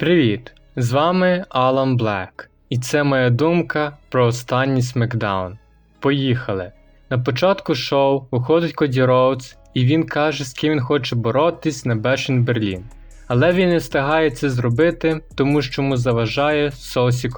Привіт! З вами Алан Блек, і це моя думка про останній смекдаун. Поїхали! На початку шоу виходить Коді Роудс, і він каже, з ким він хоче боротись на Бешен Берлін. Але він не встигає це зробити, тому що йому заважає Сосі.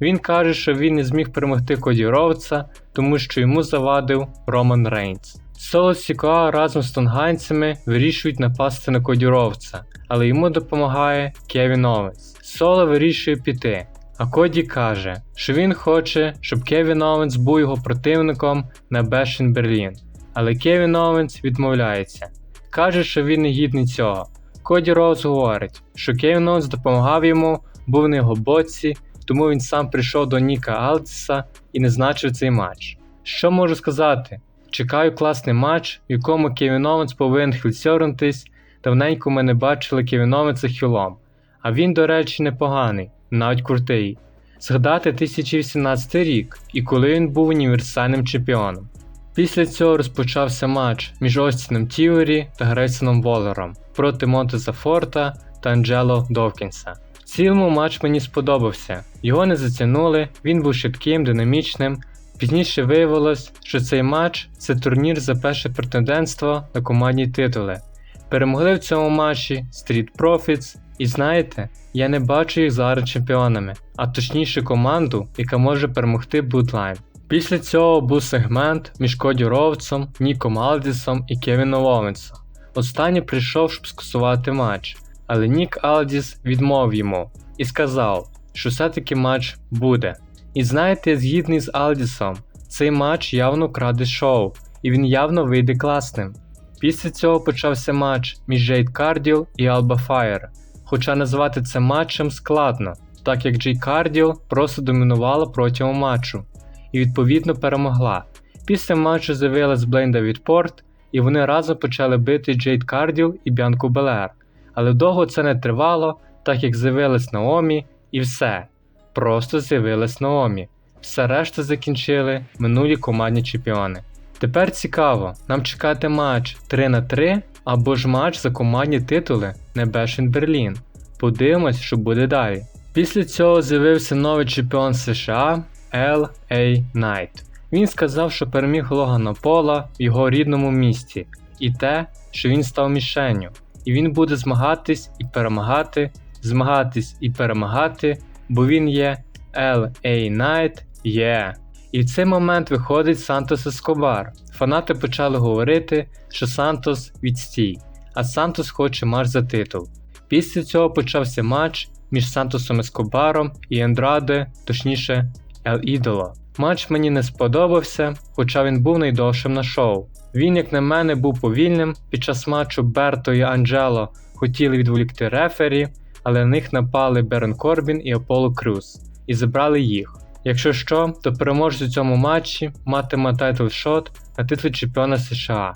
Він каже, що він не зміг перемогти Коді Роудса, тому що йому завадив Роман Рейнс. Соло Сікоа разом з тонганцями вирішують напасти на Коді Роудса, але йому допомагає Кевін Оуенс. Соло вирішує піти, а Коді каже, що він хоче, щоб Кевін Оуенс був його противником на Бешен Берлін. Але Кевін Оуенс відмовляється. Каже, що він не гідний цього. Коді Роуз говорить, що Кевін Оуенс допомагав йому, був на його боці, тому він сам прийшов до Ніка Алдіса і назначив цей матч. Що можу сказати? Чекаю класний матч, в якому Кевін Оуенс повинен хілсьорнутись. Давненько ми не бачили Оуенса хілом. А він, до речі, непоганий, навіть крутий. Згадати 2018 рік і коли він був універсальним чемпіоном. Після цього розпочався матч між Остіном Тіорі та Грейсоном Волером проти Монтеза Форта та Анджело Довкінса. В цілому матч мені сподобався. Його не затягнули, він був швидким, динамічним. Пізніше виявилось, що цей матч це турнір за перше претендентство на командні титули. Перемогли в цьому матчі Street Profits, і знаєте, я не бачу їх зараз чемпіонами, а точніше команду, яка може перемогти Bloodline. Після цього був сегмент між Коді Роудсом, Ніком Алдісом і Кевіном Оуенсом. Останній прийшов, щоб скасувати матч, але Нік Алдіс відмовив йому і сказав, що все-таки матч буде. І знаєте, я згідний з Алдісом, цей матч явно краде шоу, і він явно вийде класним. Після цього почався матч між Джейд Карділ і Алба Фаєр, хоча назвати це матчем складно, так як Джей Карділ просто домінувала протягом матчу і відповідно перемогла. Після матчу з'явилась Блейн Давід Порт, і вони разом почали бити Джейд Карділ і Бянку Белер. Але довго це не тривало, так як з'явилась Наомі, і все. Просто з'явилась Наомі. Все решта закінчили минулі командні чемпіони. Тепер цікаво, нам чекати матч 3 на 3 або ж матч за командні титули на Бешен Берлін. Подивимось, що буде далі. Після цього з'явився новий чемпіон США L.A. Knight. Він сказав, що переміг Логана Пола в його рідному місті, і те, що він став мішенню, і він буде змагатись і перемагати, змагатись і перемагати, бо він є L.A. Knight є. І в цей момент виходить Сантос Ескобар. Фанати почали говорити, що Сантос відстій, а Сантос хоче матч за титул. Після цього почався матч між Сантосом Ескобаром і Андраде, точніше, Ел Ідоло. Матч мені не сподобався, хоча він був найдовшим на шоу. Він, як на мене, був повільним. Під час матчу Берто і Анджело хотіли відволікти рефері, але на них напали Берен Корбін і Аполло Крюс і забрали їх. Якщо що, то переможець у цьому матчі матиме тайтл шот на титул чемпіона США.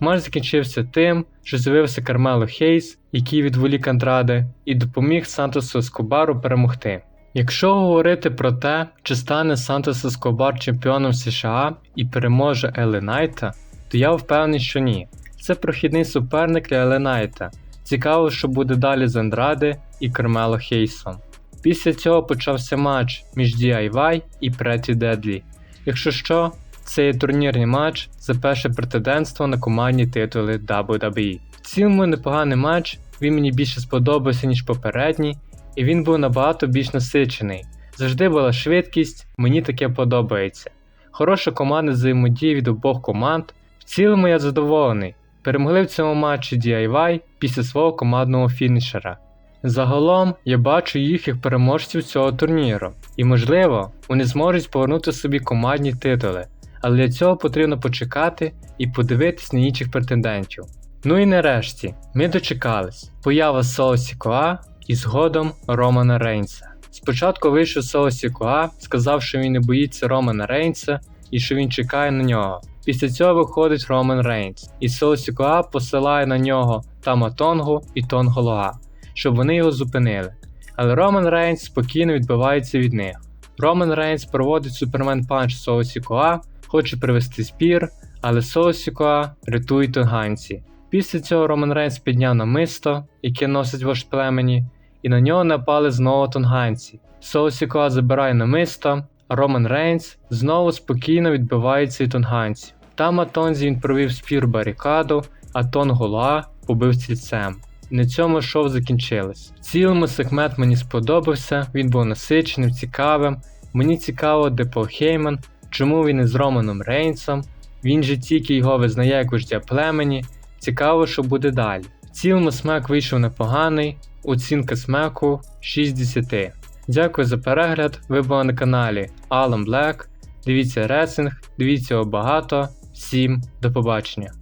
Матч закінчився тим, що з'явився Кармело Хейс, який відволік Андраде, і допоміг Сантосу Ескобару перемогти. Якщо говорити про те, чи стане Сантос Ескобар чемпіоном США і переможе Еле Найта, то я впевнений, що ні. Це прохідний суперник для Еле Найта. Цікаво, що буде далі з Андраде і Кармело Хейсом. Після цього почався матч між DIY і Pretty Deadly. Якщо що, це є турнірний матч за перше претендентство на командні титули WWE. В цілому непоганий матч, він мені більше сподобався, ніж попередній, і він був набагато більш насичений. Завжди була швидкість, мені таке подобається. Хороша команда взаємодії від обох команд. В цілому я задоволений. Перемогли в цьому матчі DIY після свого командного фінішера. Загалом я бачу їх як переможців цього турніру, і можливо, вони зможуть повернути собі командні титули, але для цього потрібно почекати і подивитись на інших претендентів. Ну і нарешті, ми дочекались поява Соло Сікоа і згодом Романа Рейнса. Спочатку вийшов Соло Сікоа, сказав, що він не боїться Романа Рейнса і що він чекає на нього. Після цього виходить Роман Рейнс, і Соло Сікоа посилає на нього Тама Тонгу і Тонго Лоа щоб вони його зупинили. Але Роман Рейнс спокійно відбивається від них. Роман Рейнс проводить супермен панч Соусі Коа, хоче привести спір, але Соусі Коа рятує тонганці. Після цього Роман Рейнс підняв намисто, яке носить вождь племені, і на нього напали знову тонганці. Соусіко забирає намисто, а Роман Рейнс знову спокійно відбивається від тонганців. Там на Тонзі він провів спір барикаду, а Тон Голуа побив стільцем. На цьому шоу закінчилось. В цілому сегмент мені сподобався, він був насиченим, цікавим. Мені цікаво, де Пол Хейман, чому він із Романом Рейнсом, він же тільки його визнає як вождя племені. Цікаво, що буде далі. В цілому смак вийшов непоганий, оцінка смаку 6 з 10. Дякую за перегляд. Ви були на каналі Alan Black. Дивіться ресинг, дивіться його багато. Всім до побачення.